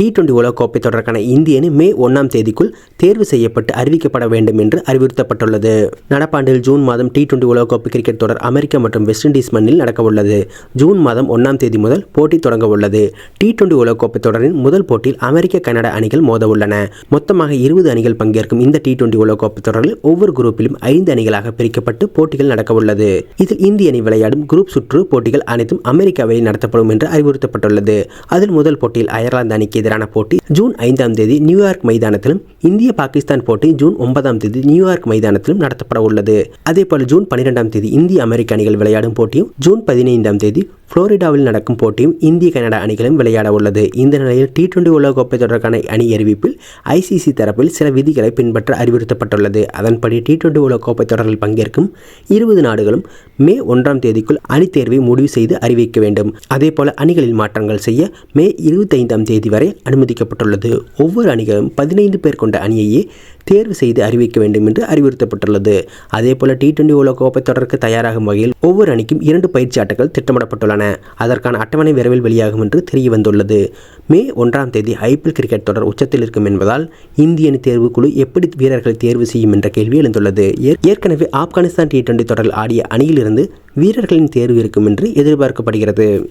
D twenty உலகக்கோப்பை தொடர்கான இந்திய அணி மே ஒன்றாம் தேதிக்குள் தேர்வு செய்யப்பட்டு அறிவிக்கப்பட வேண்டும் என்று அறிவுறுத்தப்பட்டுள்ளது. நடப்பாண்டில் ஜூன் மாதம் டி டுவெண்டி உலகக்கோப்பை கிரிக்கெட் தொடர் அமெரிக்கா மற்றும் வெஸ்ட் இண்டீஸ் மண்ணில் நடக்கவுள்ளது. ஜூன் மாதம் ஒன்றாம் தேதி முதல் போட்டி தொடங்க உள்ளது டி டுவெண்டி உலகக்கோப்பை தொடரின் முதல் போட்டியில் அமெரிக்க கனடா அணிகள் மோத உள்ளன மொத்தமாக இருபது அணிகள் பங்கேற்கும் இந்த டி டுவெண்டி உலகக்கோப்பை தொடரில் ஒவ்வொரு குரூப்பிலும் ஐந்து அணிகளாக பிரிக்கப்பட்டு போட்டிகள் நடக்கவுள்ளது. இதில் இந்திய அணி விளையாடும் குரூப் சுற்று போட்டிகள் அனைத்தும் அமெரிக்காவில் நடத்தப்படும் என்று அறிவுறுத்தப்பட்டுள்ளது. அதில் முதல் போட்டியில் அயர்லாந்து அணிக்கு எதிரான போட்டி. ஜூன் ஐந்தாம் தேதி நியூயார்க் மைதானத்திலும் இந்திய பாகிஸ்தான் போட்டி ஜூன் ஒன்பதாம் தேதி நியூயார்க் மைதானத்திலும் நடத்தப்பட உள்ளது. அதேபோல ஜூன் பன்னிரெண்டாம் தேதி இந்திய அமெரிக்க அணிகள் விளையாடும் போட்டியும் ஜூன் பதினைந்தாம் தேதி புளோரிடாவில் நடக்கும் போட்டியும் இந்திய கனடா அணிகளும் விளையாட உள்ளது. இந்த நிலையில் டி டுவெண்டி உலகக்கோப்பை தொடர்கான அணி அறிவிப்பில் ஐசிசி தரப்பில் சில விதிகளை பின்பற்ற அறிவுறுத்தப்பட்டுள்ளது. அதன்படி டி டுவெண்டி உலகக்கோப்பை தொடரில் பங்கேற்கும் இருபது நாடுகளும் மே ஒன்றாம் தேதிக்குள் அணி தேர்வை முடிவு செய்து அறிவிக்க வேண்டும். அதேபோல அணிகளில் மாற்றங்கள் செய்ய மே இருபத்தைந்தாம் தேதி வரை அனுமதிக்கப்பட்டுள்ளது. ஒவ்வொரு அணிகளும் பதினைந்து பேர் கொண்ட அணியையே தேர்வு செய்து அறிவிக்க வேண்டும் என்று அறிவுறுத்தப்பட்டுள்ளது. அதேபோல டி டுவெண்டி உலகக்கோப்பை தொடருக்கு தயாராகும் வகையில் ஒவ்வொரு அணிக்கும் இரண்டு பயிற்சி ஆட்டங்கள் திட்டமிடப்பட்டுள்ளன. அதற்கான அட்டவணை விரைவில் வெளியாகும் என்று தெரிய வந்துள்ளது மே ஒன்றாம் தேதி ஐபிஎல் கிரிக்கெட் தொடர் உச்சத்தில் இருக்கும் என்பதால் இந்திய அணி தேர்வு குழு எப்படி வீரர்களை தேர்வு செய்யும் என்ற கேள்வி எழுந்துள்ளது. ஏற்கனவே ஆப்கானிஸ்தான் டி டுவெண்டி தொடரில் ஆடிய அணியிலிருந்து வீரர்களின் தேர்வு இருக்கும் என்று எதிர்பார்க்கப்படுகிறது.